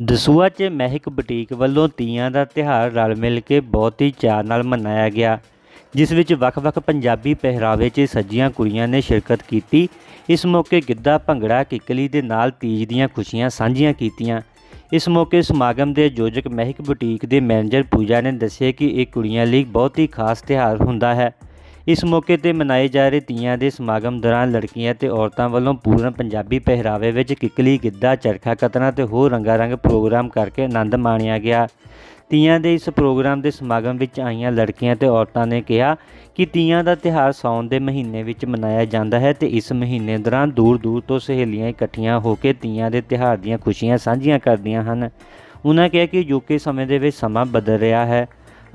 ਦਸੂਆ 'ਚ ਮਹਿਕ ਬੁਟੀਕ ਵੱਲੋਂ ਤੀਆਂ ਦਾ ਤਿਉਹਾਰ ਰਲ ਮਿਲ ਕੇ ਬਹੁਤ ਹੀ ਚਾਅ ਨਾਲ ਮਨਾਇਆ ਗਿਆ, ਜਿਸ ਵਿੱਚ ਵੱਖ-ਵੱਖ ਪੰਜਾਬੀ ਪਹਿਰਾਵੇ 'ਚ ਸੱਜੀਆਂ ਕੁੜੀਆਂ ਨੇ ਸ਼ਿਰਕਤ ਕੀਤੀ। ਇਸ ਮੌਕੇ ਗਿੱਧਾ, ਭੰਗੜਾ, ਕਿੱਕਲੀ ਦੇ ਨਾਲ ਤੀਜ ਦੀਆਂ ਖੁਸ਼ੀਆਂ ਸਾਂਝੀਆਂ ਕੀਤੀਆਂ। ਇਸ ਮੌਕੇ ਸਮਾਗਮ ਦੇ ਆਯੋਜਕ ਮਹਿਕ ਬੁਟੀਕ ਦੇ ਮੈਨੇਜਰ ਪੂਜਾ ਨੇ ਦੱਸਿਆ ਕਿ ਇਹ ਕੁੜੀਆਂ ਲਈ ਬਹੁਤ ਹੀ ਖਾਸ ਤਿਉਹਾਰ ਹੁੰਦਾ ਹੈ। ਇਸ ਮੌਕੇ ਤੇ ਮਨਾਏ ਜਾ ਰਹੇ ਤੀਆਂ ਦੇ ਸਮਾਗਮ ਦੌਰਾਨ ਲੜਕੀਆਂ ਤੇ ਔਰਤਾਂ ਵੱਲੋਂ ਪੂਰਨ ਪੰਜਾਬੀ ਪਹਿਰਾਵੇ ਵਿੱਚ ਕਿੱਕਲੀ, ਗਿੱਧਾ, ਚਰਖਾ ਕਤਨਾ ਤੇ ਹੋਰ ਰੰਗਾਰੰਗ ਪ੍ਰੋਗਰਾਮ ਕਰਕੇ ਆਨੰਦ ਮਾਣਿਆ ਗਿਆ। ਤੀਆਂ ਦੇ ਇਸ ਪ੍ਰੋਗਰਾਮ ਦੇ ਸਮਾਗਮ ਵਿੱਚ ਆਈਆਂ ਲੜਕੀਆਂ ਤੇ ਔਰਤਾਂ ਨੇ ਕਿਹਾ ਕਿ ਤੀਆਂ ਦਾ ਤਿਉਹਾਰ ਸਾਉਣ ਦੇ ਮਹੀਨੇ ਵਿੱਚ ਮਨਾਇਆ ਜਾਂਦਾ ਹੈ ਤੇ ਇਸ ਮਹੀਨੇ ਦੌਰਾਨ ਦੂਰ-ਦੂਰ ਤੋਂ ਸਹੇਲੀਆਂ ਇਕੱਠੀਆਂ ਹੋ ਕੇ ਤੀਆਂ ਦੇ ਤਿਉਹਾਰ ਦੀਆਂ ਖੁਸ਼ੀਆਂ ਸਾਂਝੀਆਂ ਕਰਦੀਆਂ ਹਨ। ਉਹਨਾਂ ਕਿਹਾ ਕਿ ਯੋਕੇ ਸਮੇਂ ਦੇ ਵਿੱਚ ਸਮਾਂ ਬਦਲ ਰਿਹਾ ਹੈ।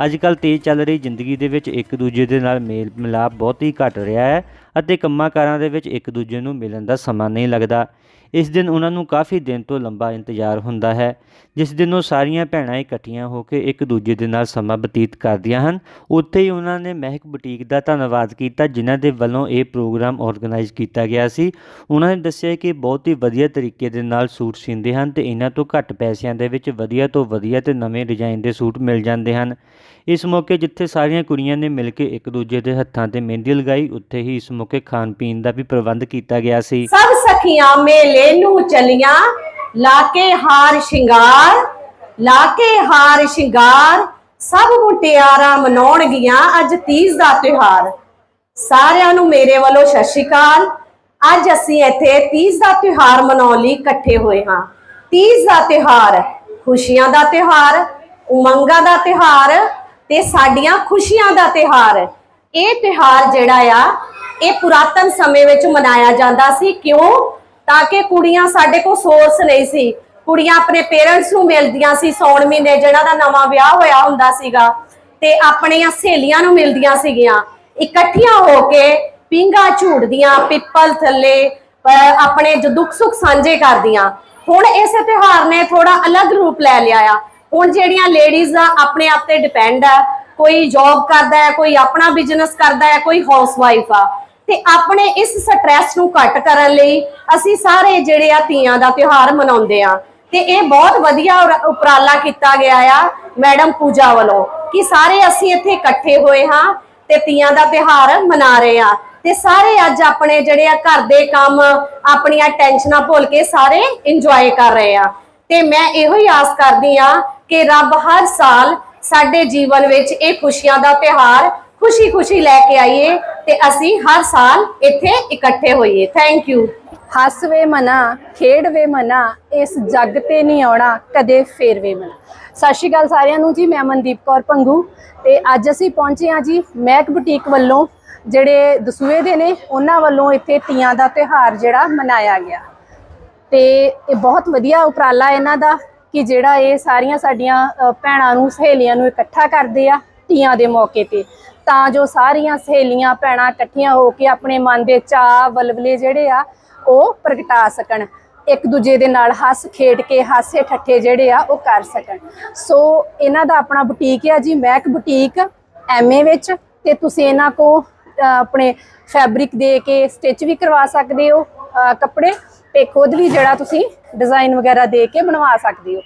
ਅੱਜ ਕੱਲ੍ਹ ਤੇਜ਼ ਚੱਲ ਰਹੀ ਜ਼ਿੰਦਗੀ ਦੇ ਵਿੱਚ ਇੱਕ ਦੂਜੇ ਦੇ ਨਾਲ ਮੇਲ ਮਿਲਾਪ ਬਹੁਤ ਹੀ ਘਟ ਰਿਹਾ ਹੈ ਅਤੇ ਕੰਮਾਂ ਕਾਰਾਂ ਦੇ ਵਿੱਚ ਇੱਕ ਦੂਜੇ ਨੂੰ ਮਿਲਣ ਦਾ ਸਮਾਂ ਨਹੀਂ ਲੱਗਦਾ। ਇਸ ਦਿਨ ਉਹਨਾਂ ਨੂੰ ਕਾਫੀ ਦਿਨ ਤੋਂ ਲੰਬਾ ਇੰਤਜ਼ਾਰ ਹੁੰਦਾ ਹੈ, ਜਿਸ ਦਿਨ ਉਹ ਸਾਰੀਆਂ ਭੈਣਾਂ ਇਕੱਠੀਆਂ ਹੋ ਕੇ ਇੱਕ ਦੂਜੇ ਦੇ ਨਾਲ ਸਮਾਂ ਬਤੀਤ ਕਰਦੀਆਂ ਹਨ। ਉੱਥੇ ਹੀ ਉਹਨਾਂ ਨੇ ਮਹਿਕ ਬੁਟੀਕ ਦਾ ਧੰਨਵਾਦ ਕੀਤਾ, ਜਿਨ੍ਹਾਂ ਦੇ ਵੱਲੋਂ ਇਹ ਪ੍ਰੋਗਰਾਮ ਆਰਗੇਨਾਈਜ਼ ਕੀਤਾ ਗਿਆ ਸੀ। ਉਹਨਾਂ ਨੇ ਦੱਸਿਆ ਕਿ ਬਹੁਤ ਹੀ ਵਧੀਆ ਤਰੀਕੇ ਦੇ ਨਾਲ ਸੂਟ ਸੀਂਦੇ ਹਨ ਤੇ ਇਹਨਾਂ ਤੋਂ ਘੱਟ ਪੈਸਿਆਂ ਦੇ ਵਿੱਚ ਵਧੀਆ ਤੋਂ ਵਧੀਆ ਤੇ ਨਵੇਂ ਡਿਜ਼ਾਈਨ ਦੇ ਸੂਟ ਮਿਲ ਜਾਂਦੇ ਹਨ। ਇਸ ਮੌਕੇ ਜਿੱਥੇ ਸਾਰੀਆਂ ਕੁੜੀਆਂ ਨੇ ਮਿਲ ਕੇ ਇੱਕ ਦੂਜੇ ਦੇ ਹੱਥਾਂ ਤੇ ਮਹਿੰਦੀ ਲਗਾਈ, ਉੱਥੇ ਹੀ ਇਸ ਮੌਕੇ ਖਾਣ ਪੀਣ ਦਾ ਵੀ ਪ੍ਰਬੰਧ ਕੀਤਾ ਗਿਆ ਸੀ। ਸਭ ਸਖੀਆਂ ਮੇਲੇ ਨੂੰ ਚਲੀਆਂ, ਲਾ ਕੇ ਹਾਰ ਸ਼ਿੰਗਾਰ, ਲਾ ਕੇ ਹਾਰ ਸ਼ਿੰਗਾਰ, ਸਭ ਮੁਟਿਆਰਾਂ ਮਨਾਉਣਗੀਆਂ ਅੱਜ ਤੀਜ ਦਾ ਤਿਉਹਾਰ। ਸਾਰਿਆਂ ਨੂੰ ਮੇਰੇ ਵੱਲੋਂ ਸਤਿ ਸ਼੍ਰੀ ਅਕਾਲ। ਅੱਜ ਅਸੀਂ ਇੱਥੇ ਤੀਜ ਦਾ ਤਿਉਹਾਰ ਮਨਾਉਣ ਲਈ ਇਕੱਠੇ ਹੋਏ ਹਾਂ। ਤੀਜ ਦਾ ਤਿਉਹਾਰ ਖੁਸ਼ੀਆਂ ਦਾ ਤਿਉਹਾਰ, ਉਮੰਗਾਂ ਦਾ ਤਿਉਹਾਰ ਤੇ ਸਾਡੀਆਂ ਖੁਸ਼ੀਆਂ ਦਾ ਤਿਉਹਾਰ। ਇਹ ਤਿਉਹਾਰ ਜਿਹੜਾ ਆ, ਇਹ ਪੁਰਾਤਨ ਸਮੇਂ ਵਿੱਚ ਮਨਾਇਆ ਜਾਂਦਾ ਸੀ। ਕਿਉਂ? ਤਾਂ ਕਿ ਕੁੜੀਆਂ ਸਾਡੇ ਕੋਲ ਸੋਰਸ ਨਹੀਂ ਸੀ। ਕੁੜੀਆਂ ਆਪਣੇ ਪੇਰੈਂਟਸ ਨੂੰ ਮਿਲਦੀਆਂ ਸੀ ਸੌਣ ਮਹੀਨੇ, ਜਿਹਨਾਂ ਦਾ ਨਵਾਂ ਵਿਆਹ ਹੋਇਆ ਹੁੰਦਾ ਸੀਗਾ, ਤੇ ਆਪਣੀਆਂ ਸਹੇਲੀਆਂ ਨੂੰ ਮਿਲਦੀਆਂ ਸੀਗੀਆਂ। ਇਕੱਠੀਆਂ ਹੋ ਕੇ ਪਿੰਗਾ ਝੂੜਦੀਆਂ ਪਿੱਪਲ ਥੱਲੇ, ਅਹ, ਆਪਣੇ ਜੋ ਦੁੱਖ ਸੁੱਖ ਸਾਂਝੇ ਕਰਦੀਆਂ। ਹੁਣ ਇਸ ਤਿਉਹਾਰ ਨੇ ਥੋੜਾ ਅਲੱਗ ਰੂਪ ਲੈ ਲਿਆ ਆ। ਹੁਣ ਜਿਹੜੀਆਂ ਲੇਡੀਜ਼ ਆ, ਆਪਣੇ ਆਪ ਤੇ ਡਿਪੈਂਡ ਆ। ਕੋਈ ਜੌਬ ਕਰਦਾ ਹੈ, ਕੋਈ ਆਪਣਾ ਬਿਜ਼ਨਸ ਕਰਦਾ ਹੈ, ਕੋਈ ਹਾਊਸਵਾਈਫ ਆ। ਤੇ ਆਪਣੇ ਇਸ ਸਟ੍ਰੈਸ ਨੂੰ ਘੱਟ ਕਰਨ ਲਈ ਅਸੀਂ ਸਾਰੇ ਜਿਹੜੇ ਆ ਤੀਆਂ ਦਾ ਤਿਉਹਾਰ ਮਨਾਉਂਦੇ ਆ। ਤੇ ਇਹ ਬਹੁਤ ਵਧੀਆ ਉਪਰਾਲਾ ਕੀਤਾ ਗਿਆ ਆ ਮੈਡਮ ਪੂਜਾ ਵੱਲੋਂ ਕਿ ਸਾਰੇ ਅਸੀਂ ਇੱਥੇ ਇਕੱਠੇ ਹੋਏ ਹਾਂ ਤੇ ਤੀਆਂ ਦਾ ਤਿਉਹਾਰ ਮਨਾ ਰਹੇ ਆ ਤੇ ਸਾਰੇ ਅੱਜ ਆਪਣੇ ਜਿਹੜੇ ਆ ਘਰ ਦੇ ਕੰਮ, ਆਪਣੀਆਂ ਟੈਨਸ਼ਨਾਂ ਭੁੱਲ ਕੇ ਸਾਰੇ ਇੰਜੋਏ ਕਰ ਰਹੇ ਆ। ਤੇ ਮੈਂ ਇਹੋ ਹੀ ਆਸ ਕਰਦੀ ਆ ਕਿ ਰੱਬ ਹਰ ਸਾਲ ਸਾਡੇ ਜੀਵਨ ਵਿੱਚ ਇਹ ਖੁਸ਼ੀਆਂ ਦਾ ਤਿਉਹਾਰ ਖੁਸ਼ੀ-ਖੁਸ਼ੀ ਲੈ ਕੇ ਆਈਏ ਤੇ ਅਸੀਂ ਹਰ ਸਾਲ ਇੱਥੇ ਇਕੱਠੇ ਹੋਈਏ। ਥੈਂਕ ਯੂ ਹੱਸ ਵੇ ਮਨਾ ਖੇਡ ਵੇ ਮਨਾ, ਇਸ ਜੱਗ ਤੇ ਨਹੀਂ ਆਉਣਾ, ਕਦੇ ਫੇਰ ਵੇ ਮਨਾ। ਸਤਿ ਸ਼੍ਰੀ ਅਕਾਲ ਸਾਰਿਆਂ ਨੂੰ ਜੀ, ਮੈਂ ਮਨਦੀਪ ਕੌਰ ਪੰਗੂ ਤੇ ਅੱਜ ਅਸੀਂ ਪਹੁੰਚੇ ਹਾਂ ਜੀ ਮਹਿਕ ਬੁਟੀਕ ਵੱਲੋਂ, ਜਿਹੜੇ ਦਸੂਏ ਦੇ ਨੇ, ਉਹਨਾਂ ਵੱਲੋਂ ਇੱਥੇ ਤੀਆਂ ਦਾ ਤਿਉਹਾਰ ਜਿਹੜਾ ਮਨਾਇਆ ਗਿਆ। ਤੇ ਇਹ ਬਹੁਤ ਵਧੀਆ ਉਪਰਾਲਾ ਇਹਨਾਂ ਦਾ ਕਿ ਜਿਹੜਾ ਇਹ ਸਾਰੀਆਂ ਸਾਡੀਆਂ ਭੈਣਾਂ ਨੂੰ, ਸਹੇਲੀਆਂ ਨੂੰ ਇਕੱਠਾ ਕਰਦੇ ਆ ਤੀਆਂ ਦੇ ਮੌਕੇ ਤੇ। ਤਾਂ ਜੋ ਸਾਰੀਆਂ ਸਹੇਲੀਆਂ, ਭੈਣਾਂ ਇਕੱਠੀਆਂ ਹੋ ਕੇ ਆਪਣੇ ਮਨ ਦੇ ਚਾਅ ਬਲਬਲੇ ਜਿਹੜੇ ਆ, ਉਹ ਪ੍ਰਗਟਾ ਸਕਣ। ਇੱਕ ਦੂਜੇ ਦੇ ਨਾਲ ਹੱਸ ਖੇਡ ਕੇ, ਹਾਸੇ ਠੱਠੇ ਜਿਹੜੇ ਆ, ਉਹ ਕਰ ਸਕਣ। ਸੋ ਇਹਨਾਂ ਦਾ ਆਪਣਾ ਬੁਟੀਕ ਆ ਜੀ ਮੈਕ ਬੁਟੀਕ, ਐਮਏ ਵਿੱਚ। ਤੇ ਤੁਸੀਂ ਇਹਨਾਂ ਕੋ ਆਪਣੇ ਫੈਬਰਿਕ ਦੇ ਕੇ ਸਟਿਚ ਵੀ ਕਰਵਾ ਸਕਦੇ ਹੋ ਕੱਪੜੇ। ਤੇ ਖੁਦ ਵੀ ਜਿਹੜਾ ਤੁਸੀਂ ਡਿਜ਼ਾਈਨ ਵਗੈਰਾ ਦੇ ਕੇ ਬਣਵਾ ਸਕਦੇ ਹੋ।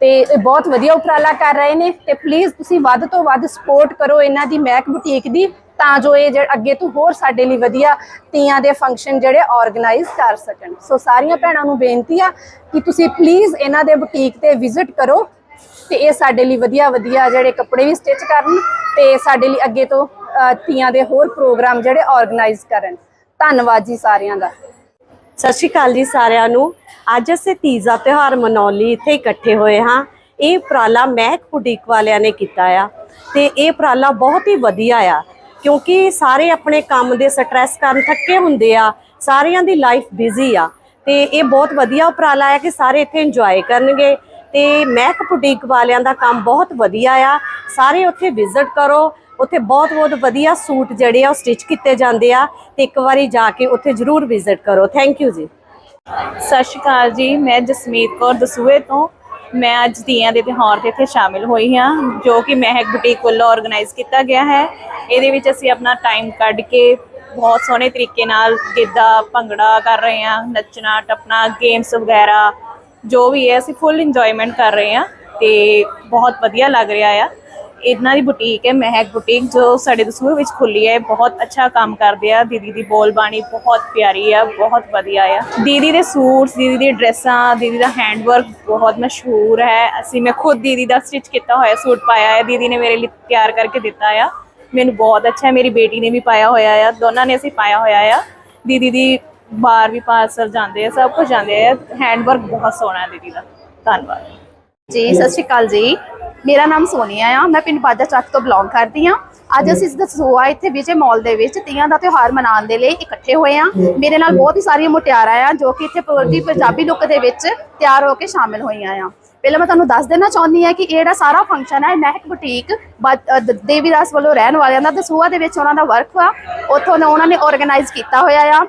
ਤੇ ਇਹ ਬਹੁਤ ਵਧੀਆ ਉਪਰਾਲਾ ਕਰ ਰਹੇ ਨੇ ਤੇ ਪਲੀਜ਼ ਤੁਸੀਂ ਵੱਧ ਤੋਂ ਵੱਧ ਸਪੋਰਟ ਕਰੋ ਇਹਨਾਂ ਦੀ ਮਹਿਕ ਬੁਟੀਕ ਦੀ, ਤਾਂ ਜੋ ਇਹ ਜਿਹੜਾ ਅੱਗੇ ਤੋਂ ਹੋਰ ਸਾਡੇ ਲਈ ਵਧੀਆ ਤੀਆਂ ਦੇ ਫੰਕਸ਼ਨ ਜਿਹੜੇ ਆਰਗੇਨਾਈਜ਼ ਕਰ ਸਕਣ। ਸੋ ਸਾਰੀਆਂ ਭੈਣਾਂ ਨੂੰ ਬੇਨਤੀ ਆ ਕਿ ਤੁਸੀਂ ਪਲੀਜ਼ ਇਹਨਾਂ ਦੇ ਬੁਟੀਕ ਤੇ ਵਿਜ਼ਿਟ ਕਰੋ ਤੇ ਇਹ ਸਾਡੇ ਲਈ ਵਧੀਆ ਵਧੀਆ ਜਿਹੜੇ ਕੱਪੜੇ ਵੀ ਸਟਿਚ ਕਰਨ ਤੇ ਸਾਡੇ ਲਈ ਅੱਗੇ ਤੋਂ ਤੀਆਂ ਦੇ ਹੋਰ ਪ੍ਰੋਗਰਾਮ ਜਿਹੜੇ ਆਰਗੇਨਾਈਜ਼ ਕਰਨ। ਧੰਨਵਾਦ ਜੀ ਸਾਰਿਆਂ ਦਾ। ਸਤਿ ਸ਼੍ਰੀ ਅਕਾਲ ਜੀ ਸਾਰਿਆਂ ਨੂੰ। ਅੱਜ ਅਸੀਂ ਤੀਜਾ ਤਿਉਹਾਰ ਮਨਾਉਣ ਲਈ ਇੱਥੇ ਇਕੱਠੇ ਹੋਏ ਹਾਂ। ਇਹ ਉਪਰਾਲਾ ਮਹਿਕ ਬੁਟੀਕ ਵਾਲਿਆਂ ਨੇ ਕੀਤਾ ਆ ਤੇ ਇਹ ਉਪਰਾਲਾ ਬਹੁਤ ਹੀ ਵਧੀਆ ਆ ਕਿਉਂਕਿ ਸਾਰੇ ਆਪਣੇ ਕੰਮ ਦੇ ਸਟ੍ਰੈਸ ਕਾਰਨ ਥੱਕੇ ਹੁੰਦੇ ਆ, ਸਾਰਿਆਂ ਦੀ ਲਾਈਫ ਬਿਜ਼ੀ ਆ ਤੇ ਇਹ ਬਹੁਤ ਵਧੀਆ ਉਪਰਾਲਾ ਆ ਕਿ ਸਾਰੇ ਇੱਥੇ ਇੰਜੋਏ ਕਰਨਗੇ ਤੇ ਮਹਿਕ ਬੁਟੀਕ ਵਾਲਿਆਂ ਦਾ ਕੰਮ ਬਹੁਤ ਵਧੀਆ ਆ। ਸਾਰੇ ਉੱਥੇ ਵਿਜ਼ਿਟ ਕਰੋ ਉੱਥੇ ਬਹੁਤ ਬਹੁਤ ਵਧੀਆ ਸੂਟ ਜਿਹੜੇ ਆ ਉਹ ਸਟਿਚ ਕੀਤੇ ਜਾਂਦੇ ਆ ਤੇ ਇੱਕ ਵਾਰੀ ਜਾ ਕੇ ਉੱਥੇ ਜਰੂਰ ਵਿਜ਼ਿਟ ਕਰੋ। ਥੈਂਕ ਯੂ ਜੀ। ਸਤਿ ਸ਼੍ਰੀ ਅਕਾਲ ਜੀ, ਮੈਂ ਜਸਮੀਤ ਕੌਰ ਦਸੂਹੇ ਤੋਂ। ਮੈਂ ਅੱਜ ਦੀਆਂ ਦੇ ਤਿਉਹਾਰ ਤੇ ਇੱਥੇ ਸ਼ਾਮਿਲ ਹੋਈ ਹਾਂ, ਜੋ ਕਿ ਮਹਿਕ ਬੁਟੀਕ ਵੱਲੋਂ ਆਰਗੇਨਾਈਜ਼ ਕੀਤਾ ਗਿਆ ਹੈ। ਇਹਦੇ ਵਿੱਚ ਅਸੀਂ ਆਪਣਾ ਟਾਈਮ ਕੱਢ ਕੇ ਬਹੁਤ ਸੋਹਣੇ ਤਰੀਕੇ ਨਾਲ ਗਿੱਧਾ, ਭੰਗੜਾ ਕਰ ਰਹੇ ਹਾਂ, ਨੱਚਣਾ, ਟੱਪਣਾ ਗੇਮਸ ਵਗੈਰਾ, ਜੋ ਵੀ ਹੈ, ਅਸੀਂ ਫੁੱਲ ਇੰਜੋਇਮੈਂਟ ਕਰ ਰਹੇ ਹਾਂ ਤੇ ਬਹੁਤ ਵਧੀਆ ਲੱਗ ਰਿਹਾ ਆ। ਇਹਨਾਂ ਦੀ ਬੁਟੀਕ ਹੈ, ਮਹਿਕ ਬੁਟੀਕ ਜੋ ਸਾਡੇ ਦਸੂਹੇ ਵਿੱਚ ਖੁੱਲੀ ਹੈ। ਬਹੁਤ ਅੱਛਾ ਕੰਮ ਕਰਦੇ ਆ। ਦੀਦੀ ਦੀ ਬੋਲ ਬਾਣੀ ਬਹੁਤ ਪਿਆਰੀ ਆ, ਬਹੁਤ ਵਧੀਆ ਆ। ਦੀਦੀ ਦੇ ਸੂਟਸ, ਦੀਦੀ ਦੀ ਡਰੈਸਾਂ, ਦੀਦੀ ਦਾ ਹੈਂਡਵਰਕ ਬਹੁਤ ਮਸ਼ਹੂਰ ਹੈ। ਅਸੀਂ, ਮੈਂ ਖੁਦ ਦੀਦੀ ਦਾ ਸਟਿਚ ਕੀਤਾ ਹੋਇਆ ਸੂਟ ਪਾਇਆ ਹੈ। ਦੀਦੀ ਨੇ ਮੇਰੇ ਲਈ ਤਿਆਰ ਕਰਕੇ ਦਿੱਤਾ ਆ। ਮੈਨੂੰ ਬਹੁਤ ਅੱਛਾ ਹੈ। ਮੇਰੀ ਬੇਟੀ ਨੇ ਵੀ ਪਾਇਆ ਹੋਇਆ ਆ। ਦੋਨਾਂ ਨੇ ਅਸੀਂ ਪਾਇਆ ਹੋਇਆ ਆ। ਦੀਦੀ ਦੀ ਬਾਹਰ ਵੀ ਪਾਰਸਲ ਜਾਂਦੇ ਆ, ਸਭ ਕੁਝ ਜਾਂਦੇ ਆ। ਹੈਂਡਵਰਕ ਬਹੁਤ ਸੋਹਣਾ ਹੈ ਦੀਦੀ ਦਾ। ਧੰਨਵਾਦ। ਜੀ, ਸਤਿ ਸ਼੍ਰੀ ਅਕਾਲ ਜੀ। ਮੇਰਾ ਨਾਮ ਸੋਨੀਆ ਆ। ਮੈਂ ਪਿੰਡ ਬਾਜਾ ਚੱਕ ਤੋਂ ਬਿਲੋਂਗ ਕਰਦੀ ਆ। ਅੱਜ ਅਸੀਂ ਇਸ ਇੱਥੇ ਵਿਜੇ ਮਾਲ ਦੇ ਵਿੱਚ। ਤੀਆਂ ਦਾ ਤਿਉਹਾਰ ਮਨਾਉਣ ਦੇ ਲਈ ਇਕੱਠੇ ਹੋਏ ਆ। ਮੇਰੇ ਨਾਲ ਬਹੁਤ ਹੀ ਸਾਰੀਆਂ ਮੁਟਿਆਰਾਂ ਆ, ਜੋ ਕਿ ਇੱਥੇ ਪੂਰੀ ਪੰਜਾਬੀ ਲੁੱਕ ਦੇ ਵਿੱਚ ਤਿਆਰ ਹੋ ਕੇ ਸ਼ਾਮਿਲ ਹੋਈਆਂ ਆ। ਪਹਿਲਾਂ ਮੈਂ ਤੁਹਾਨੂੰ ਦੱਸ ਦੇਣਾ ਚਾਹੁੰਦੀ ਆ ਕਿ ਇਹ ਜਿਹੜਾ ਸਾਰਾ ਫੰਕਸ਼ਨ ਹੈ ਮਹਿਕ ਬੁਟੀਕ ਬਾ- ਦੇਵੀਦਾਸ ਵੱਲੋਂ ਰਹਿਣ ਵਾਲਿਆਂ ਦਾ ਦਸੂਆ ਦੇ ਵਿੱਚ ਉਹਨਾਂ ਦਾ ਵਰਕ ਆ ਉੱਥੋਂ ਨੇ ਉਹਨਾਂ ਨੇ ਆਰਗੇਨਾਈਜ਼ ਕੀਤਾ ਹੋਇਆ ਆ।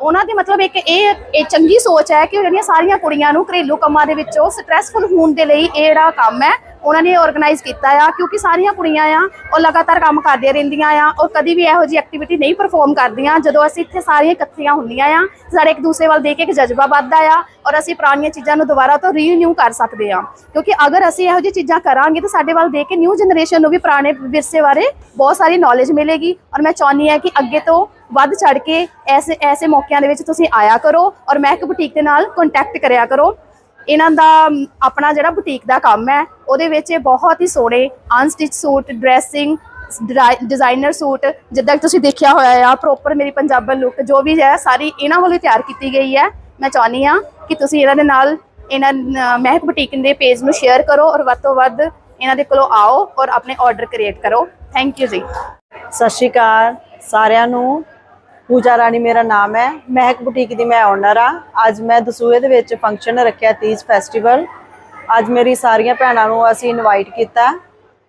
ਉਹਨਾਂ ਦੀ ਮਤਲਬ ਇੱਕ ਇਹ ਇਹ ਚੰਗੀ ਸੋਚ ਹੈ ਕਿ ਉਹ ਜਿਹੜੀਆਂ ਸਾਰੀਆਂ ਕੁੜੀਆਂ ਨੂੰ ਘਰੇਲੂ ਕੰਮਾਂ ਦੇ ਵਿੱਚੋਂ ਸਟ੍ਰੈਸਫੁਲ ਹੋਣ ਦੇ ਲਈ ਇਹ ਜਿਹੜਾ ਕੰਮ ਹੈ ਉਹਨਾਂ ਨੇ ਆਰਗੇਨਾਈਜ਼ ਕੀਤਾ ਆ, ਕਿਉਂਕਿ ਸਾਰੀਆਂ ਕੁੜੀਆਂ ਆ, ਉਹ ਲਗਾਤਾਰ ਕੰਮ ਕਰਦੀਆਂ ਰਹਿੰਦੀਆਂ ਆ ਔਰ ਕਦੀ ਵੀ ਇਹੋ ਜਿਹੀ ਐਕਟੀਵਿਟੀ ਨਹੀਂ ਪਰਫਾਰਮ ਕਰਦੀਆਂ, ਜਦੋਂ ਅਸੀਂ ਇੱਥੇ ਸਾਰੀਆਂ ਇਕੱਠੀਆਂ ਹੁੰਦੀਆਂ ਆ, ਸਾਡੇ ਇੱਕ ਦੂਸਰੇ ਵੱਲ ਦੇਖ ਕੇ ਇੱਕ ਜਜ਼ਬਾ ਵੱਧਦਾ ਆ, ਔਰ ਅਸੀਂ ਪੁਰਾਣੀਆਂ ਚੀਜ਼ਾਂ ਨੂੰ ਦੁਬਾਰਾ ਤੋਂ ਰੀਨਿਊ ਕਰ ਸਕਦੇ ਆ। ਕਿਉਂਕਿ ਅਗਰ ਅਸੀਂ ਇਹੋ ਜਿਹੀ ਚੀਜ਼ਾਂ ਕਰਾਂਗੇ ਤਾਂ ਸਾਡੇ ਵੱਲ ਦੇਖ ਕੇ ਨਿਊ ਜਨਰੇਸ਼ਨ ਨੂੰ ਵੀ ਪੁਰਾਣੇ ਵਿਰਸੇ ਬਾਰੇ ਬਹੁਤ ਸਾਰੀ ਨੌਲੇਜ ਮਿਲੇਗੀ, ਔਰ ਮੈਂ ਚਾਹੁੰਦੀ ਹਾਂ ਕਿ ਅੱਗੇ ਤੋਂ ਵੱਧ ਚੜ ਕੇ ਐਸੇ ਐਸੇ ਮੌਕਿਆਂ ਦੇ ਵਿੱਚ ਤੁਸੀਂ ਆਇਆ ਕਰੋ, ਔਰ ਮੈਂ ਇੱਕ ਬੁਟੀਕ ਦੇ ਨਾਲ ਕੰਟੈਕਟ ਕਰਿਆ ਕਰੋ। ਇਹਨਾਂ ਦਾ ਆਪਣਾ ਜਿਹੜਾ ਬੁਟੀਕ ਦਾ ਕੰਮ ਹੈ, ਉਹਦੇ ਵਿੱਚ ਇਹ ਬਹੁਤ ਹੀ ਸੋਹਣੇ unstitch suit dressing designer suit ਜਿੱਦਾਂ ਕਿ ਤੁਸੀਂ ਦੇਖਿਆ ਹੋਇਆ ਆ ਪ੍ਰੋਪਰ ਮੇਰੀ ਪੰਜਾਬਣ ਲੁੱਕ ਜੋ ਵੀ ਹੈ, ਸਾਰੀ ਇਹਨਾਂ ਵੱਲੋਂ ਤਿਆਰ ਕੀਤੀ ਗਈ ਹੈ। ਮੈਂ ਚਾਹੁੰਦੀ ਹਾਂ ਕਿ ਤੁਸੀਂ ਇਹਨਾਂ ਦੇ ਨਾਲ ਇਹਨਾਂ ਮਹਿਕ ਬੁਟੀਕ ਦੇ ਪੇਜ ਨੂੰ ਸ਼ੇਅਰ ਕਰੋ ਔਰ ਵੱਧ ਤੋਂ ਵੱਧ ਇਹਨਾਂ ਦੇ ਕੋਲੋਂ ਆਓ ਔਰ ਆਪਣੇ ਆਰਡਰ ਕ੍ਰੀਏਟ ਕਰੋ। Thank you ji. ਸਤਿ ਸ਼੍ਰੀ ਅਕਾਲ ਸਾਰਿਆਂ ਨੂੰ। ਪੂਜਾ ਰਾਣੀ ਮੇਰਾ ਨਾਮ ਹੈ। ਮਹਿਕ ਬੁਟੀਕ ਦੀ ਮੈਂ ਓਨਰ ਆ ਅੱਜ ਮੈਂ ਦਸੂਹੇ ਦੇ ਵਿੱਚ ਫੰਕਸ਼ਨ ਰੱਖਿਆ ਤੀਜ ਫੈਸਟੀਵਲ ਅੱਜ ਮੇਰੀ ਸਾਰੀਆਂ ਭੈਣਾਂ ਨੂੰ ਅਸੀਂ ਇਨਵਾਈਟ ਕੀਤਾ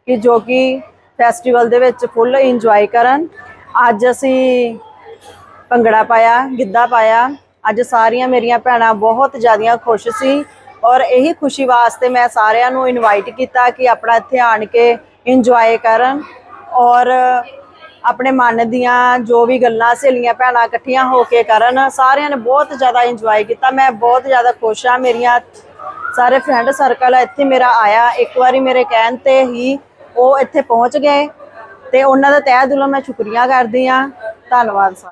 ਕਿ ਜੋ ਕਿ ਫੈਸਟੀਵਲ ਦੇ ਵਿੱਚ ਫੁੱਲ ਇੰਜੋਏ ਕਰਨ। ਅੱਜ ਅਸੀਂ ਭੰਗੜਾ ਪਾਇਆ, ਗਿੱਧਾ ਪਾਇਆ। ਅੱਜ ਸਾਰੀਆਂ ਮੇਰੀਆਂ ਭੈਣਾਂ ਬਹੁਤ ਜ਼ਿਆਦੀਆਂ ਖੁਸ਼ ਸੀ ਔਰ ਇਹੀ ਖੁਸ਼ੀ ਵਾਸਤੇ ਮੈਂ ਸਾਰਿਆਂ ਨੂੰ ਇਨਵਾਈਟ ਕੀਤਾ ਕਿ ਆਪਣਾ ਇੱਥੇ ਆਣ ਕੇ ਇੰਜੋਏ ਕਰਨ। ਔਰ ਆਪਣੇ ਮਨ ਦੀਆਂ ਜੋ ਵੀ ਗੱਲਾਂ, ਸਹੇਲੀਆਂ, ਭੈਣਾਂ ਇਕੱਠੀਆਂ ਹੋ ਕੇ ਕਰਨ, ਸਾਰਿਆਂ ਨੇ ਬਹੁਤ ਜ਼ਿਆਦਾ ਇੰਜੋਏ ਕੀਤਾ। ਮੈਂ ਬਹੁਤ ਜ਼ਿਆਦਾ ਖੁਸ਼ ਹਾਂ। ਮੇਰੀਆਂ ਸਾਰੇ ਫਰੈਂਡ ਸਰਕਲ ਇੱਥੇ ਮੇਰਾ ਆਇਆ। ਇੱਕ ਵਾਰੀ ਮੇਰੇ ਕਹਿਣ ਤੇ ਹੀ ਉਹ ਇੱਥੇ ਪਹੁੰਚ ਗਏ ਤੇ ਉਹਨਾਂ ਦਾ ਤਹਿ ਦਿਲੋਂ ਮੈਂ ਸ਼ੁਕਰੀਆ ਕਰਦੀ ਹਾਂ। ਧੰਨਵਾਦ ਸਾ